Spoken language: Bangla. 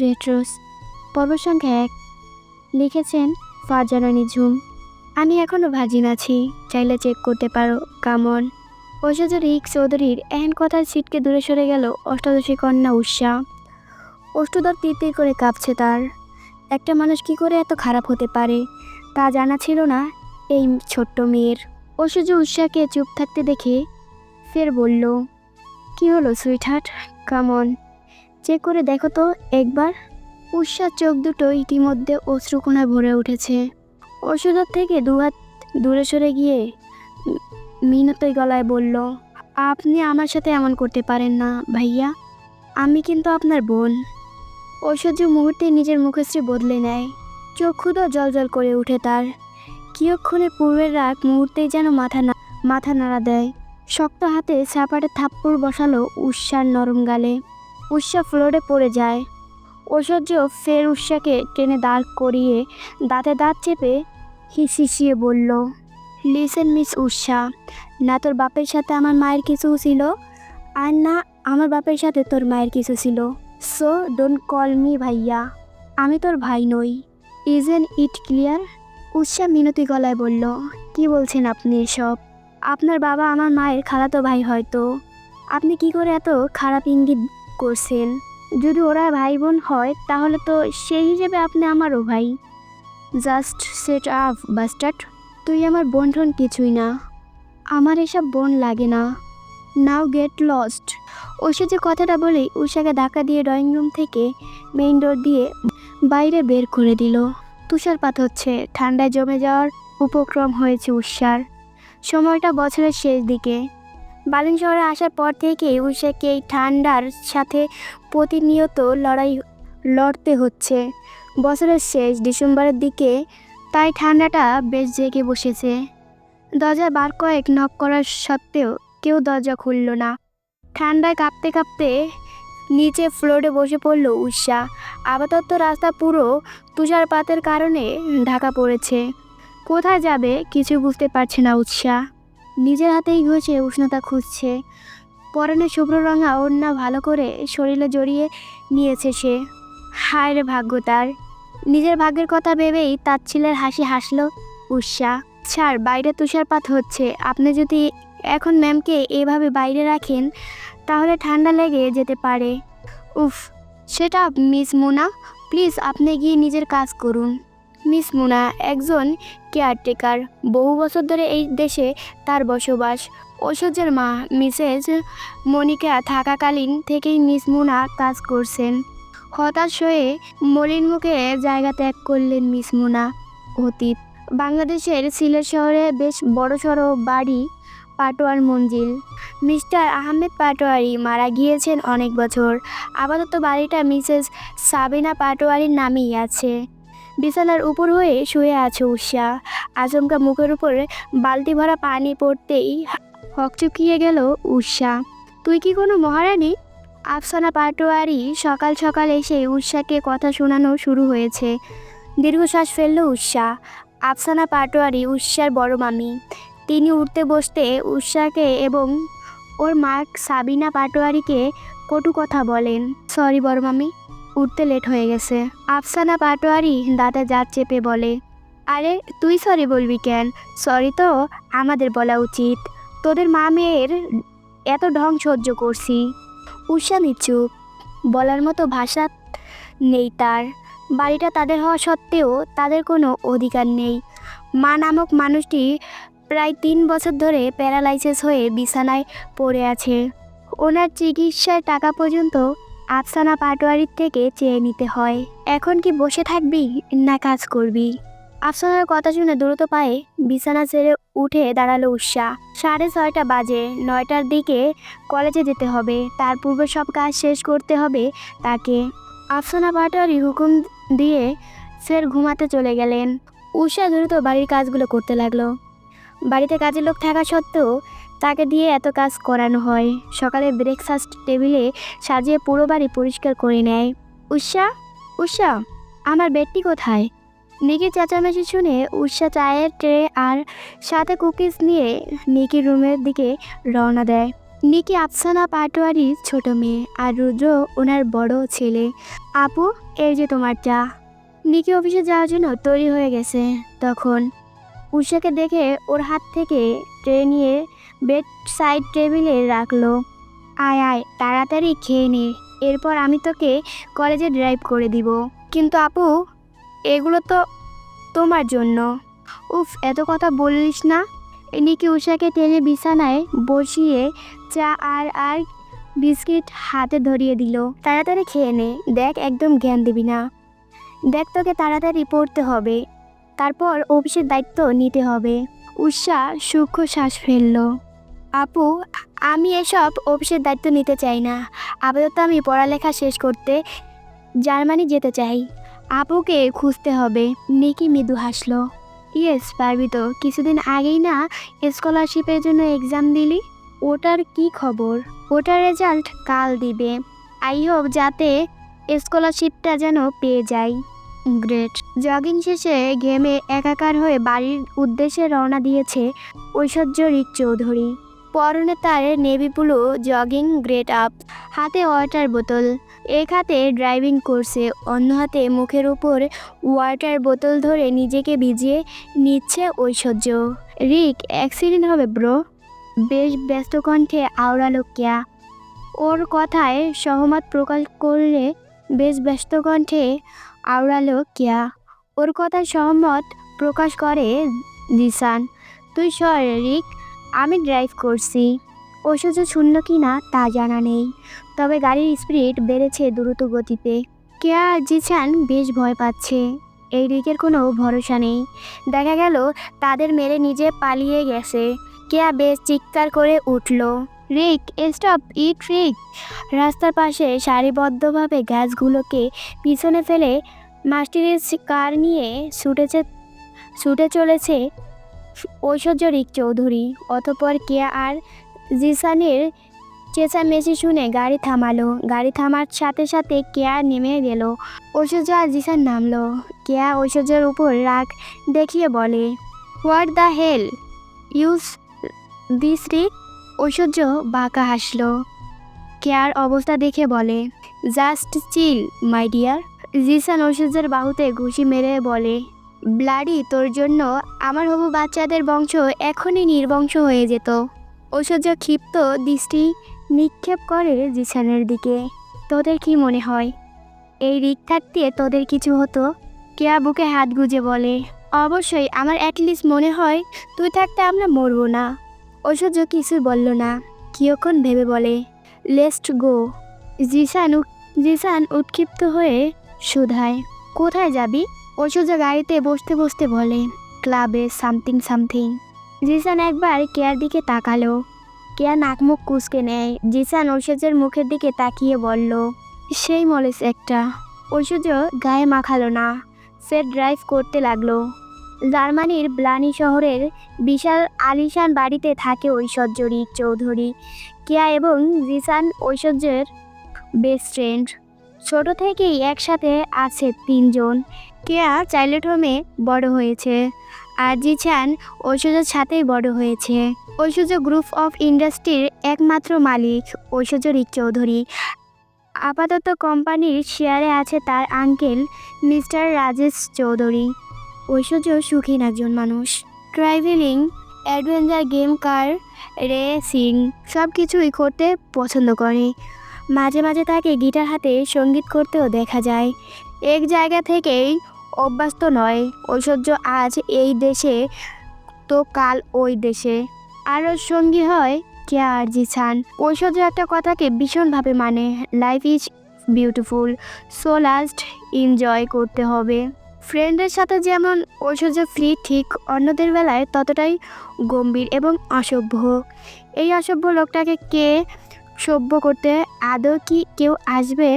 রেট্রোস। পর্ব সংখ্যা এক। লিখেছেন ফারজানা নিঝুম। আমি এখনও ভাজিন আছি, চাইলে চেক করতে পারো, কামন। ঐশ্বর্য রিক চৌধুরীর এহেন কথার ছিটকে দূরে সরে গেল অষ্টাদশী কন্যা উষা। অষ্টদর তীর করে কাঁপছে তার। একটা মানুষ কি করে এত খারাপ হতে পারে, তা জানা ছিল না এই ছোট্ট মেয়ের। ঐশ্বর্য উষাকে চুপ থাকতে দেখে ফের বলল, কি হলো সুইটহার্ট কামন। চেক করে দেখো তো, একবার। উষার চোখ দুটো ইতিমধ্যে অশ্রুকোনায় ভরে উঠেছে। ওষুধের থেকে দুহাত দূরে সরে গিয়ে মিনতই গলায় বলল, আপনি আমার সাথে এমন করতে পারেন না, ভাইয়া। আমি কিন্তু আপনার বোন। ঐশ্বর্য মুহূর্তে নিজের মুখশ্রী বদলে নেয়। চক্ষুদও জল জল করে উঠে তার। কিয়ক্ষণে পূর্বের রাগ মুহূর্তেই যেন মাথা না, মাথা নাড়া দেয়। শক্ত হাতে চাপাটে থাপ্পড় বসালো উষার নরম গালে। উষা ফ্লোরে পড়ে যায়। ঐশ্বর্য ফের উষাকে টেনে দাঁড় করিয়ে দাঁতে দাঁত চেপে হিসিয়ে বলল লিসেন মিস উষা, না তোর বাপের সাথে আমার মায়ের কিছু ছিল? আর না, আমার বাপের সাথে তোর মায়ের কিছু ছিল। সো ডোন্ট কল মি ভাইয়া, আমি তোর ভাই নই। Isn't it clear Usha মিনতি গলায় বলল, কি বলছেন আপনি এসব? আপনার বাবা আমার মায়ের খালাতো ভাই হয়তো। আপনি কি করে এত খারাপ ইঙ্গিত করছেন। যদি ওরা ভাই বোন হয়, তাহলে তো সেই হিসেবে আপনি আমারও ভাই। Just set up, bastard. তুই আমার বোন ঠোন কিছুই না। আমার এসব বোন লাগে না। নাও গেট লস্ট। ঐশা যে কথাটা বলেই উষাকে ধাক্কা দিয়ে ড্রয়িং রুম থেকে মেইন ডোর দিয়ে বাইরে বের করে দিল। তুষারপাত হচ্ছে। ঠান্ডায় জমে যাওয়ার উপক্রম হয়েছে উষার সময়টা বছরের শেষ দিকে। বালিন শহরে আসার পর থেকেই উষাকে এই ঠান্ডার সাথে প্রতিনিয়ত লড়াই লড়তে হচ্ছে। বছরের শেষ ডিসেম্বরের দিকে তাই ঠান্ডাটা বেশ জেগে বসেছে। দরজায় বার কয়েক নক করার সত্ত্বেও কেউ দরজা খুলল না। ঠান্ডায় কাঁপতে কাঁপতে নিচে ফ্লোরে বসে পড়ল উষা। আপাতত রাস্তা পুরো তুষারপাতের কারণে ঢাকা পড়েছে। কোথায় যাবে কিছু বুঝতে পারছে না উৎসাহ নিজের হাতেই ঘষে উষ্ণতা খুঁজছে। পরনে শুভ্র রঙা ওড়না ভালো করে শরীরে জড়িয়ে নিয়েছে সে। হায় রে ভাগ্য তার। নিজের ভাগ্যের কথা ভেবেই তাচ্ছিলের হাসি হাসলো উষা। ছাড়, বাইরে তুষারপাত হচ্ছে। আপনি যদি এখন ম্যামকে এভাবে বাইরে রাখেন, তাহলে ঠান্ডা লেগে যেতে পারে। উফ, সেটা মিস মোনা, প্লিজ আপনি গিয়ে নিজের কাজ করুন। মিস মুনা একজন কেয়ারটেকার। বহু বছর ধরে এই দেশে তার বসবাস। ঐশ্বর্যের মা, মিসেস মনিকা থাকাকালীন থেকেই মিস মুনা কাজ করছেন। হতাশ হয়ে মলিন মুখে জায়গা ত্যাগ করলেন মিস মুনা অতীত। বাংলাদেশের সিলেট শহরে বেশ বড়সড় বাড়ি, পাটোয়ার মঞ্জিল। মিস্টার আহমেদ পাটোয়ারি মারা গিয়েছেন অনেক বছর। আপাতত বাড়িটা মিসেস সাবিনা পাটোয়ারির নামেই আছে। বিছানার উপর হয়ে শুয়ে আছে উষা। আচমকা মুখের উপর বালতি ভরা পানি পড়তেই হকচকিয়ে গেল উষা। তুই কি কোনো মহারানী? আফসানা পাটোয়ারি সকাল সকাল এসে উষাকে কথা শোনানো শুরু হয়েছে। দীর্ঘশ্বাস ফেলল উষা। আফসানা পাটোয়ারি উষার বড় মামি। তিনি উঠতে বসতে উষাকে এবং ওর মা সাবিনা পাটোয়ারিকে কটু কথা বলেন। সরি বড় মামি উঠতে লেট হয়ে গেছে। আফসানা পাটোয়ারি দাদা জাত চেপে বলে, আরে, তুই সরি বলবি কেন? সরি তো, আমাদের বলা উচিত। তোদের মা মেয়ের এত ঢং সহ্য করছি। উষা নিচুপ বলার মতো ভাষা নেই তার। বাড়িটা তাদের হওয়া সত্ত্বেও তাদের কোনো অধিকার নেই। মা নামক মানুষটি প্রায় তিন বছর ধরে প্যারালাইসিস হয়ে বিছানায় পড়ে আছে। ওনার চিকিৎসার টাকা পর্যন্ত আফসানা পাটোয়ারির থেকে চেয়ে নিতে হয়। এখন কি বসে থাকবি না কাজ করবি? আফসানার কথা শুনে দ্রুত পায়ে বিছানা ছেড়ে উঠে দাঁড়াল উষা। সাড়ে ছয়টা বাজে, নয়টার দিকে কলেজে যেতে হবে। তার পূর্বে সব কাজ শেষ করতে হবে তাকে। আফসানা পাটোয়ারি হুকুম দিয়ে ফের ঘুমাতে চলে গেলেন। উষা দ্রুত বাড়ির কাজগুলো করতে লাগল। বাড়িতে কাজের লোক থাকা সত্ত্বেও তাকে দিয়ে এত কাজ করানো হয়। সকালে ব্রেকফাস্ট টেবিলে সাজিয়ে পুরো বাড়ি পরিষ্কার করে নেয়। উষা উষা, আমার বেডটি কোথায়? নিকির চেঁচামেচি শুনে উষা চায়ের ট্রে আর সাথে কুকিজ নিয়ে নিকির রুমের দিকে রওনা দেয়। নিকি আফসানা পাটোয়ারির ছোট মেয়ে আর রুদ্র ওনার বড় ছেলে। আপু, এই যে তোমার চা। নিকি অফিসে যাওয়ার জন্য তৈরি হয়ে গেছে। তখন উষাকে দেখে ওর হাত থেকে ট্রে নিয়ে বেড সাইড টেবিলে রাখল। আয় আয়, তাড়াতাড়ি খেয়ে নে। এরপর আমি তোকে কলেজে ড্রাইভ করে দিব। কিন্তু আপু, এগুলো তো তোমার জন্য। উফ, এত কথা বলিস না। নিকি উষাকে টেনে বিছানায় বসিয়ে চা আর আর বিস্কিট হাতে ধরিয়ে দিল। তাড়াতাড়ি খেয়ে নে, দেখ একদম জ্ঞান দিবি না। দেখ তোকে তাড়াতাড়ি পড়তে হবে। তারপর অফিসের দায়িত্ব নিতে হবে। উষা সূক্ষ্ম শ্বাস ফেলল। আপু, আমি এসব অফিসের দায়িত্ব নিতে চাই না। আপাতত আমি পড়ালেখা শেষ করতে জার্মানি যেতে চাই। আপুকে খুঁজতে হবে। নিকি মৃদু হাসলো। ইয়েস, পারবি তো। কিছুদিন আগেই না স্কলারশিপের জন্য এক্সাম দিলি? ওটার কি খবর? ওটার রেজাল্ট কাল দিবে। আই হোপ যাতে স্কলারশিপটা যেন পেয়ে যাই। গ্রেট জগিং শেষে ঘেমে একাকার হয়ে বাড়ির উদ্দেশ্যে রওনা দিয়েছে ঐশ্বর্য রিক চৌধুরী। পরনে তার navy blue jogging great up হাতে ওয়াটার বোতল এক হাতে ড্রাইভিং করছে অন্য হাতে মুখের উপর ওয়াটার বোতল ধরে নিজেকে ভিজিয়ে নিচ্ছে ঐশ্বর্য। রিক অ্যাক্সিডেন্ট হবে ব্রো বেশ ব্যস্ত কণ্ঠে আওড়ালো কেয়া। ওর কথায় সহমত প্রকাশ করলে বেশ ব্যস্ত কণ্ঠে আওড়ালো কেয়া। ওর কথা সহমত প্রকাশ করে জিসান তুই সর রিক, আমি ড্রাইভ করছি। ঐশ্বর্য শুনল কি না তা জানা নেই। তবে গাড়ির স্পিড বেড়েছে দ্রুত গতিতে। কেয়া জিসান বেশ ভয় পাচ্ছে। এই রিকের কোনো ভরসা নেই। দেখা গেল তাদের মেরে নিজে পালিয়ে গেছে। কেয়া বেশ চিৎকার করে উঠল। Rick stop it Rick. রাস্তার পাশে সারিবদ্ধভাবে গাছগুলোকে পিছনে ফেলে মাস্টিরিস কার নিয়ে ছুটেছে, ছুটে চলেছে ঐশ্বর্য রিক চৌধুরী। অতপর কেয়া আর জিসানের চেঁচামেচি শুনে গাড়ি থামালো। গাড়ি থামার সাথে সাথে কেয়া নেমে গেল। ঐশ্বর্য আর জিসান নামলো। কেয়া ঐশ্বর্যের উপর রাগ দেখিয়ে বলে what the hell is this Rick Aishwarya বাঁকা হাসলো। কেয়ার অবস্থা দেখে বলে, just chill, my dear. Zisan ঐশ্বর্যের বাহুতে ঘুষি মেরে বলে, ব্লাডি, তোর জন্য আমার হবু বাচ্চাদের বংশ এখনই নির্বংশ হয়ে যেত। ঐশ্বর্য ক্ষিপ্ত দৃষ্টি নিক্ষেপ করে জিসানের দিকে, তোদের কি মনে হয়? এই রিক থাকতে তোদের কিছু হতো? কেয়া বুকে হাত গুজে বলে, অবশ্যই, আমার অ্যাটলিস্ট মনে হয় তুই থাকতে আমরা মরবো না। ঐশ্বর্য কিছুই বলল না কিয়ক্ষণ ভেবে বলে? লেস্ট গো জিসান জিসান উৎক্ষিপ্ত হয়ে শুধায়। কোথায় যাবি? ঐশ্বর্য গাড়িতে বসতে বসতে বলে। ক্লাবে সামথিং সামথিং। জিসান একবার কেয়ার দিকে তাকালো। কেয়া নাকমুখ কুচকে নেয়। জিসান ঐশ্বর্যের মুখের দিকে তাকিয়ে বলল, সেই মলেস একটা। ঐশ্বর্য গায়ে মাখালো না। সে ড্রাইভ করতে লাগল। জার্মানির ব্লানি শহরের বিশাল আলিশান বাড়িতে থাকে ঐশ্বর্য রিক চৌধুরী, কেয়া এবং জিসান ঐশ্বর্যের বেস্ট ফ্রেন্ড ছোট থেকেই একসাথে আছে তিনজন। কেয়া চাইল্ড হোমে বড় হয়েছে আর জিসান ঐশ্বর্যের সাথেই বড় হয়েছে। ঐশ্বর্য গ্রুপ অফ ইন্ডাস্ট্রির একমাত্র মালিক ঐশ্বর্য রিক চৌধুরী। আপাতত কোম্পানির শেয়ারে আছে তার আঙ্কেল মিস্টার রাজেশ চৌধুরী। ঐশ্বর্য সুখীন একজন মানুষ। Travelling adventure game car racing সব কিছুই করতে পছন্দ করে। মাঝে মাঝে তাকে গিটার হাতে সংগীত করতেও দেখা যায়। এক জায়গা থেকেই অভ্যস্ত নয়। ঐশ্বর্য আজ এই দেশে, তো কাল ওই দেশে। আরও সঙ্গী হয় কেয়া আর জিসান ঐশ্বর্য একটা কথাকে ভীষণভাবে মানে life is beautiful so last enjoy করতে হবে। ফ্রেন্ডের সাথে যেমন ঐশ্বর্য ফ্রি, ঠিক অন্যদের বেলায় ততটাই গম্ভীর এবং অসভ্য। এই অসভ্য লোকটাকে কে সভ্য করতে? আদৌ কি কেউ আসবে?